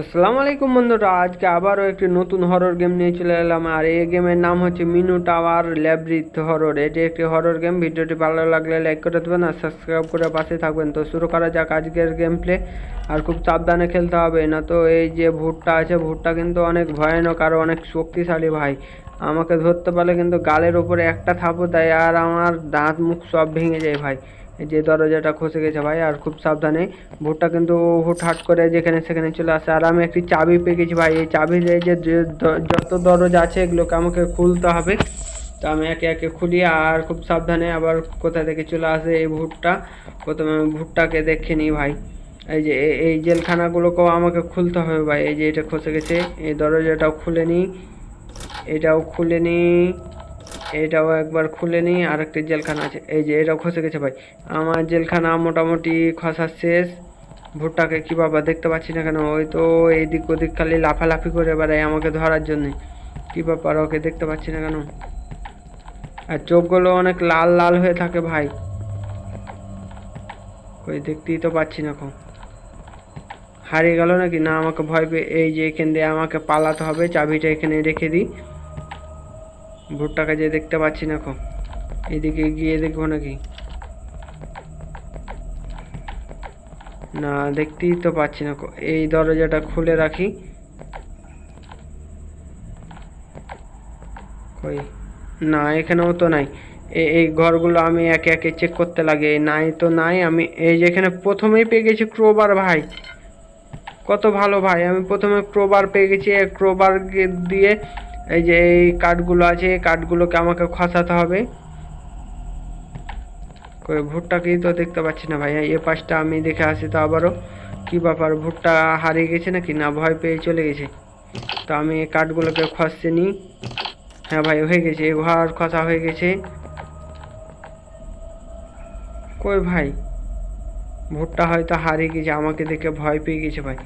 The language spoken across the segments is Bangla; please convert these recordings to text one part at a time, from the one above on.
আসসালামু আলাইকুম বন্ধুরা, আজকে আবারও একটি নতুন হরর গেম নিয়ে চলে এলাম। আর এই গেমের নাম হচ্ছে মিনু টাওয়ার ল্যাবরিথ হরর এটি একটি হরর গেম ভিডিওটি ভালো লাগলে লাইক করে দেবেন আর সাবস্ক্রাইব করে পাশে থাকবেন। তো শুরু করা যাক আজকের গেম প্লে আর খুব সাবধানে খেলতে হবে না তো এই যে ভুটটা আছে ভুটটা কিন্তু অনেক ভয়ানক আর অনেক শক্তিশালী ভাই। আমাকে ধরতে পারলে কিন্তু গালের উপরে একটা থাপো দেয় আর আমার দাঁত মুখ সব ভেঙে যায় ভাই। এই যে দরজাটা খসে গেছে ভাই, আর খুব সাবধানে। ভুট্টা কিন্তু হুটহাট করে যেখানে সেখানে চলে আসে। আর আমি একটি চাবি পেয়ে গেছি ভাই। এই চাবি যে যত দরজা আছে এগুলোকে আমাকে খুলতে হবে। তো আমি একে একে খুলি আর খুব সাবধানে আবার কোথা থেকে চলে আসে এই ভুট্টা। প্রথমে আমি ভুট্টাকে দেখে নিই ভাই। এই যে এই জেলখানাগুলোকেও আমাকে খুলতে হবে ভাই। এই যে এটা খসে গেছে। এই দরজাটাও খুলে নিই। এটাও খুলে নিই। এটাও একবার খুলে নিই আর একটি জেলখানা আছে। এই যে এটাও খসে গেছে ভাই। আমার জেলখানা মোটামুটি খসা শেষ। ভুট্টাকে কি বাবা দেখতে পাচ্ছি না কেন? ওই তো এইদিক ওদিক খালি লাফালাফি করে বেড়ায় আমাকে ধরার জন্যে। কি ব্যাপার ওকে দেখতে পাচ্ছি না কেন? আর চোখগুলো অনেক লাল লাল হয়ে থাকে ভাই। ওই দেখতেই তো পাচ্ছি না এখন হারিয়ে গেল নাকি? না, আমাকে ভয় পেয়ে এই যে এখান দিয়ে আমাকে পালাতে হবে, চাবিটা এখানে রেখে দিই। ভুট্টাকে যে দেখতে পাচ্ছি না এখন। এদিকে গিয়ে দেখব নাকি? না, দেখতেই তো পাচ্ছি না। এই দরজাটা খুলে রাখি। কই? না, এখানেও তো নাই। এই ঘরগুলো আমি একে একে চেক করতে লাগে। নাই তো নাই, আমি এই যে এখানে প্রথমেই পেয়ে গেছি ক্রোবার ভাই। কত ভালো ভাই, আমি প্রথমে ক্রোবার পেয়ে গেছি ক্রোবার দিয়ে এই যে এই কাঠগুলো আছে, এই কাঠগুলোকে আমাকে খসাতে হবে। কই, ভুট্টাকেই তো দেখতে পাচ্ছি না ভাই এ পাশটা আমি দেখে আসি তো আবারও। কি ব্যাপার, ভুট্টা হারিয়ে গেছে নাকি? না, ভয় পেয়ে চলে গেছে। তো আমি এই কাঠগুলোকে খসছে নিই। হ্যাঁ ভাই, হয়ে গেছে ঘর খসা হয়ে গেছে। কই ভাই, ভুট্টা হয়তো হারিয়ে গেছে, আমাকে দেখে ভয় পেয়ে গেছে ভাই।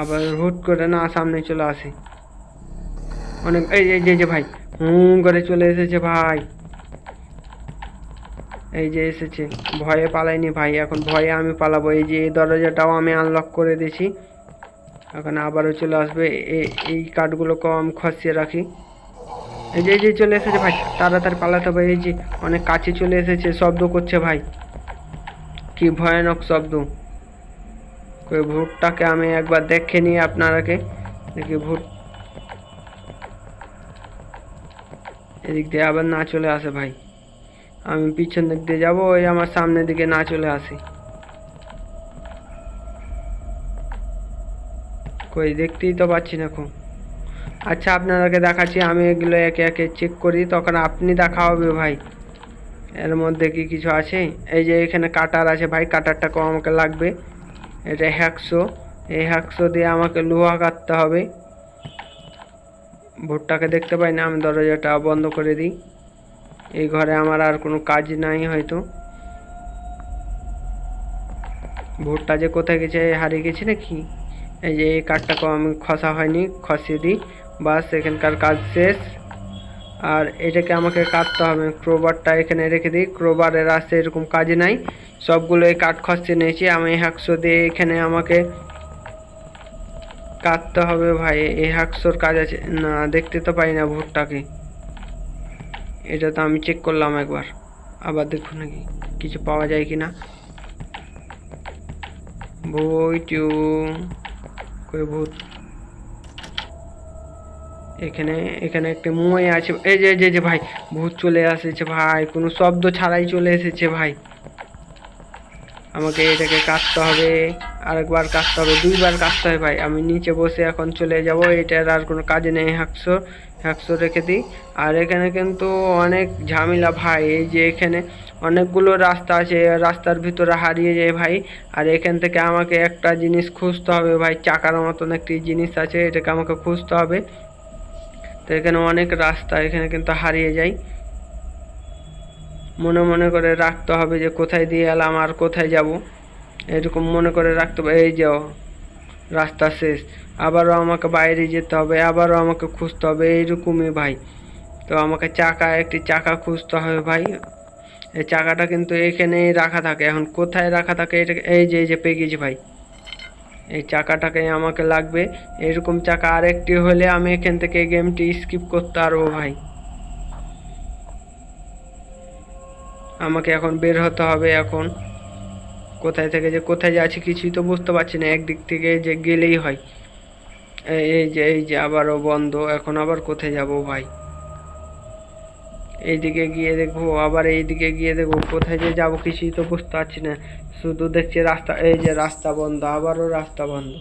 আবার হুট করে না সামনে চলে আসে। অনেক, এই যে যে ভাই। হুম করে চলে এসেছে ভাই। এই যে এসেছে। ভয়ে পালাইনি ভাই, এখন ভয়ে আমি পালাবো। এই যে এই দরজাটাও আমি আনলক করে দিয়েছি। এখন আবারও চলে আসবে। এই কাঠগুলোকেও আমি খসিয়ে রাখি। এই যে এই যে চলে এসেছে ভাই, তাড়াতাড়ি পালাতে হবে। এই যে অনেক কাছে চলে এসেছে, শব্দ করছে ভাই। কি ভয়ানক শব্দ। কই, ভূতটাকে আমি একবার দেখে নিই আপনারাকে। দেখি ভূত এদিক দিয়ে আবার না চলে আসে ভাই। আমি পিছন দিক দিয়ে যাব, ওই আমার সামনের দিকে না চলে আসে। কই, দেখতেই তো পাচ্ছি না খুব আচ্ছা আপনারাকে দেখাচ্ছি, আমি এগুলো একে একে চেক করি, তখন আপনি দেখা হবে ভাই। এর মধ্যে কি কিছু আছে? এই যে এখানে কাটার আছে ভাই কাটারটাকেও আমাকে লাগবে। এটা হ্যাকশো এই হ্যাকশো দিয়ে আমাকে লোহা কাটতে হবে। ভুট্টাকে দেখতে পাই না, আমি দরজাটা বন্ধ করে দিই। এই ঘরে আমার আর কোনো কাজ নাই হয়তো। ভুট্টা যে কোথায় গেছে, হারিয়ে গেছে নাকি? এই যে এই কাঠটাকেও আমি খসা হয়নি, খসিয়ে দিই। বাস, এখানকার কাজ শেষ। আর এটাকে আমাকে কাটতে হবে। ক্রোবারটা এখানে রেখে দিই। ক্রোবারের আসতে এরকম কাজ নাই। সবগুলো এই কাঠ খসতে নিয়েছি। আমি হ্যাকশো দিয়ে এখানে আমাকে কাটতে হবে ভাই এই হ্যাকশোর কাজ আছে। না, দেখতে তো পাই না ভুট্টাকে এটা তো আমি চেক করলাম একবার। আবার দেখুন নাকি কিছু পাওয়া যায় কি না ভূত? এখানে এখানে একটা মই আছে। এই যে যে যে ভাই, ভূত চলে এসেছে ভাই। কোনো শব্দ ছাড়াই চলে এসেছে ভাই। আমাকে এটাকে কাটতে হবে। আরেকবার কাটতে হবে, দুইবার কাটতে হবে ভাই। আমি নিচে বসে এখন চলে যাব, এটার আর কোনো কাজে নেই হাঁকশো হাঁকশো রেখে দিই। আর এখানে কিন্তু অনেক ঝামেলা ভাই, এই যে এখানে অনেকগুলো রাস্তা আছে, রাস্তার ভিতরে হারিয়ে যায় ভাই। আর এখান থেকে আমাকে একটা জিনিস খুঁজতে হবে ভাই, চাকার মতন একটি জিনিস আছে, এটাকে আমাকে খুঁজতে হবে। তো এখানে অনেক রাস্তা, এখানে কিন্তু হারিয়ে যায়। মনে মনে করে রাখতে হবে যে কোথায় দিয়ে এলাম আর কোথায় যাব। এরকম মনে করে রাখতে হবে, এই যে রাস্তা শেষ। আবারও আমাকে বাইরে যেতে হবে, আবারও আমাকে খুঁজতে হবে, এইরকমই ভাই। তো আমাকে চাকা, একটি চাকা খুঁজতে হবে ভাই। এই চাকাটা কিন্তু এখানেই রাখা থাকে, এখন কোথায় রাখা থাকে এটা এই যে এই যে পেয়ে গেছি ভাই। এই চাকাটাকে আমাকে লাগবে, এরকম চাকা আরেকটি হলে আমি এখান থেকে গেমটি স্কিপ করতে পারব ভাই। আমাকে এখন বের হতে হবে এখন। কোথায় থেকে যে কোথায় যাচ্ছি কিছুই তো বুঝতে পারছি না, একদিক থেকে যে গেলেই হয়। এই- এই যে এই যে আবারও বন্ধ, এখন আবার কোথায় যাব ভাই? এইদিকে গিয়ে দেখব, আবার এইদিকে গিয়ে দেখব, কোথায় যে যাব কিছুই তো বুঝতে পারছি না। শুধু দেখছি রাস্তা, এই যে রাস্তা বন্ধ, আবারও রাস্তা বন্ধ।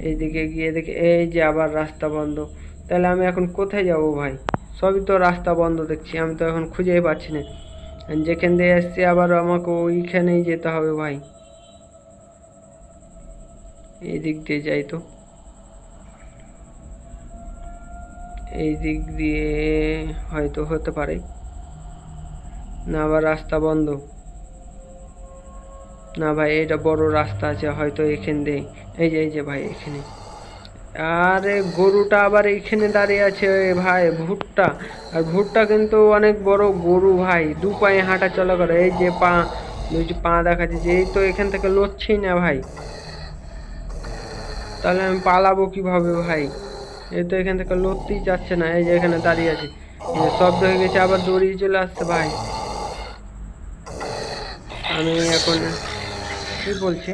এইদিকে গিয়ে দেখি, এই যে আবার রাস্তা বন্ধ। তাহলে আমি এখন কোথায় যাব ভাই? সবই তো রাস্তা বন্ধ দেখছি, আমি তো এখন খুঁজেই পাচ্ছি না। যেখান দিয়ে এসছি আবার আমাকে ওইখানেই যেতে হবে ভাই। এই দিক দিয়ে যাই তো। এই দিক দিয়ে হয়তো হতে পারে। না আবার রাস্তা বন্ধ। না ভাই এটা বড় রাস্তা আছে, হয়তো এখান দিয়ে। এই যে এই যে ভাই, এখানে। আরে গরুটা আবার এইখানে দাঁড়িয়ে আছে ভাই, ভুট্টা। আর ভুট্টা কিন্তু অনেক বড় গরু ভাই, দু পায়ে হাঁটা চলা করে। এই যে পা যে পা দেখাচ্ছে, যে এই তো এখান থেকে লড়ছেই না ভাই। তাহলে আমি পালাবো কীভাবে ভাই? এই তো এখান থেকে লড়তেই যাচ্ছে না, এই যে এখানে দাঁড়িয়ে আছে। শব্দ হয়ে গেছে, আবার দৌড়িয়ে চলে আসছে ভাই। আমি এখন, কি বলছি?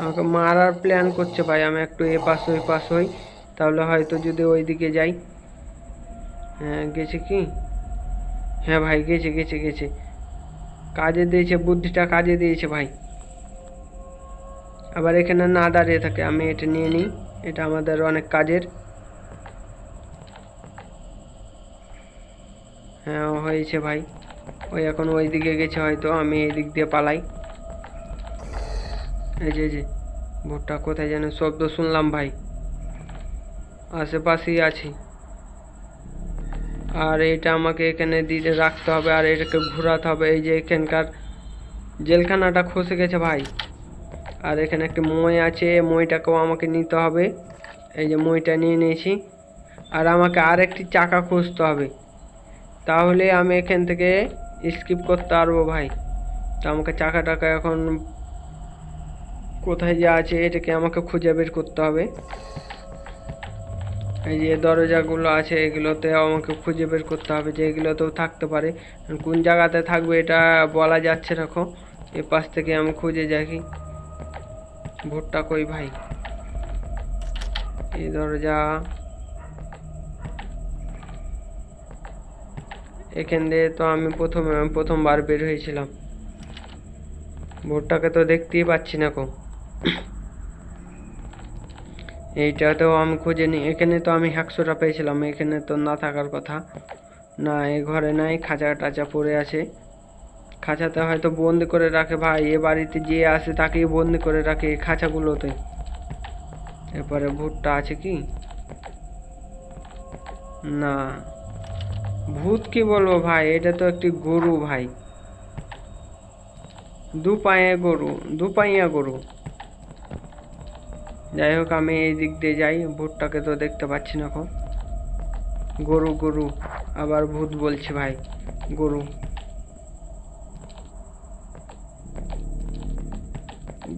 আমাকে মারার প্ল্যান করছে ভাই, আমি একটু এ পাশ ওই পাশ হই, তাহলে হয়তো যদি ওই দিকে যাই। হ্যাঁ গেছে কি? হ্যাঁ ভাই, গেছে গেছে গেছে। কাজে দিয়েছে, বুদ্ধিটা কাজে দিয়েছে ভাই। আবার এখানে না দাঁড়িয়ে থাকে, আমি এটা নিয়ে নিই, এটা আমাদের অনেক কাজের। হ্যাঁ হয়েছে ভাই। ওই এখন ওই দিকে গেছে, হয়তো আমি এই দিক দিয়ে পালাই। এই যে যে ভুট্টা কোথায় যেন? শব্দ শুনলাম ভাই। আশেপাশেই আছি। আর এটা আমাকে এখানে দিয়ে রাখতে হবে, আর এটাকে ঘোরাতে হবে। এই যে এখানকার জেলখানাটা খসে গেছে ভাই। আর এখানে একটি মই আছে, মইটাকেও আমাকে নিতে হবে। এই যে মইটা নিয়ে নিয়েছি। আর আমাকে আর একটি চাকা খুঁজতে হবে। তাহলে আমি এখান থেকে স্কিপ করতে পারব ভাই। তো আমাকে চাকা টাকা এখন কোথায় যে আছে এটাকে আমাকে খুঁজে বের করতে হবে। এই যে দরজাগুলো আছে এগুলোতে আমাকে খুঁজে বের করতে হবে যে এগুলোতেও থাকতে পারে। কোন জায়গাতে থাকবে এটা বলা যাচ্ছে রাখো এ পাশ থেকে আমি খুঁজে দেখি। ভুট্টা কই ভাই? এই দরজা। এখান দিয়ে তো আমি প্রথমে প্রথমবার বের হয়েছিলাম। ভুট্টাকে তো দেখতেই পাচ্ছি না কো। এইটাতেও আমি খুঁজে নিই এখানে তো আমি একশোটা পেয়েছিলাম, এখানে তো না থাকার কথা। না এ ঘরে নাই, খাঁচা টাচা পড়ে আছে। খাঁচাতে হয়তো বন্দি করে রাখে ভাই, এ বাড়িতে যে আসে তাকেই বন্দি করে রাখে এই খাঁচাগুলোতে। এরপরে ভুট্টা আছে কি? না। ভূত কি বলব ভাই? এটা তো একটি গরু ভাই। দু পায়ে গরু দু পাইয়া গরু। যাই হোক, আমি এই দিক দিয়ে যাই, ভূতটাকে তো দেখতে পাচ্ছি না এখন। গরু গরু, আবার ভূত বলছে ভাই, গরু।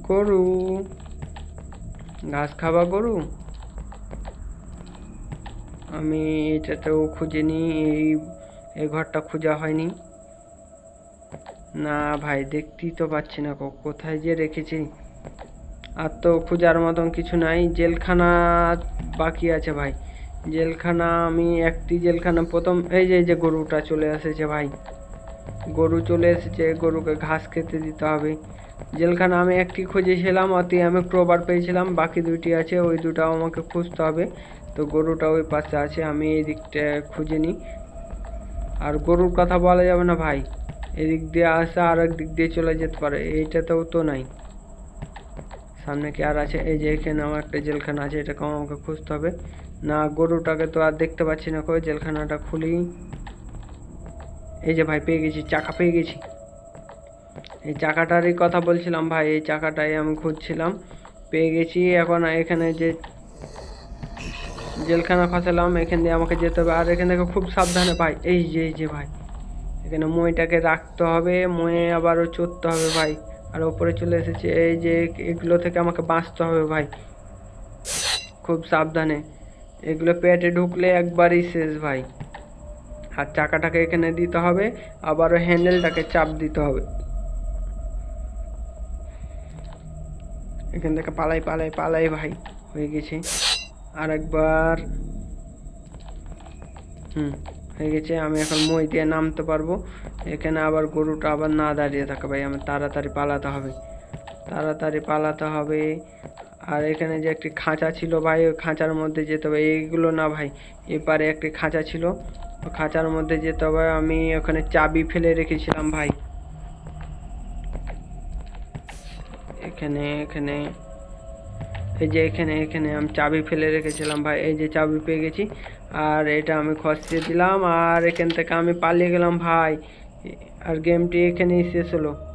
গরু, ঘাস খাওয়া গরু? আমি এটাতেও খুঁজে নিই, এই এই ঘরটা খোঁজা হয়নি। না ভাই, দেখতেই তো পাচ্ছি না কোথায় যে রেখেছি। আর তো খোঁজার মতন কিছু নাই। জেলখানা বাকি আছে ভাই। জেলখানা, আমি একটি জেলখানা, প্রথম এই যে এই যে গরুটা চলে এসেছে ভাই। গরু চলে এসেছে, গরুকে ঘাস খেতে দিতে হবে। জেলখানা আমি একটি খুঁজেছিলাম, অতি আমি ক্রোবার পেয়েছিলাম, বাকি দুইটি আছে, ওই দুটো আমাকে খুঁজতে হবে। তো গরুটা ওই পাশে আছে, আমি এই দিকটা খুঁজে নিই। আর গরুর কথা বলা যাবে না ভাই। এদিক দিয়ে আসে আর এক দিক দিয়ে চলে যেতে পারে, এইটাতেও তো নাই। সামনে কি আর আছে? এই যে এখানে আমার একটা জেলখানা আছে এটাকে আমাকে খুঁজতে হবে। না, গরুটাকে তো আর দেখতে পাচ্ছি না কই, জেলখানাটা খুলি। এই যে ভাই, পেয়ে গেছি, চাকা পেয়ে গেছি। এই চাকাটারই কথা বলছিলাম ভাই, এই চাকাটাই আমি খুঁজছিলাম। পেয়ে গেছি, এখন এখানে যে জেলখানা খসালাম, এখান দিয়ে আমাকে যেতে হবে। আর এখান থেকে খুব সাবধানে ভাই, এই যে এই যে ভাই, এখানে মইটাকে রাখতে হবে ময়ে আবারও চড়তে হবে ভাই। আর ওপরে চলে এসেছি, এই যে এগুলো থেকে আমাকে বাঁচতে হবে ভাই। খুব সাবধানে। এগুলো পেটে ঢুকলে একবারই শেষ ভাই। আর চাকাটাকে এখানে দিতে হবে আবারও হ্যান্ডেলটাকে চাপ দিতে হবে। এখান থেকে পালাই পালাই পালাই ভাই, হয়ে গেছে। আর একবার হুম। হয়ে গেছে, আমি এখন মই দিয়ে নামতে পারব। এখানে আবার গরুটা আবার না দাঁড়িয়ে থাকে ভাই, আমার তাড়াতাড়ি পালাতে হবে। তাড়াতাড়ি পালাতে হবে। আর এখানে যে একটি খাঁচা ছিল ভাই, ওই খাঁচার মধ্যে যেতে হবে। এইগুলো না ভাই, এপারে একটি খাঁচা ছিল। খাঁচার মধ্যে যেতে হবে। আমি ওখানে চাবি ফেলে রেখেছিলাম ভাই। এখানে এখানে। এই যে এখানে এখানে আমি চাবি ফেলে রেখেছিলাম ভাই, এই যে চাবি পেয়ে গেছি। আর এটা আমি খসিয়ে দিলাম, আর এখান থেকে আমি পালিয়ে গেলাম ভাই। আর গেমটি এখানেই শেষ হলো।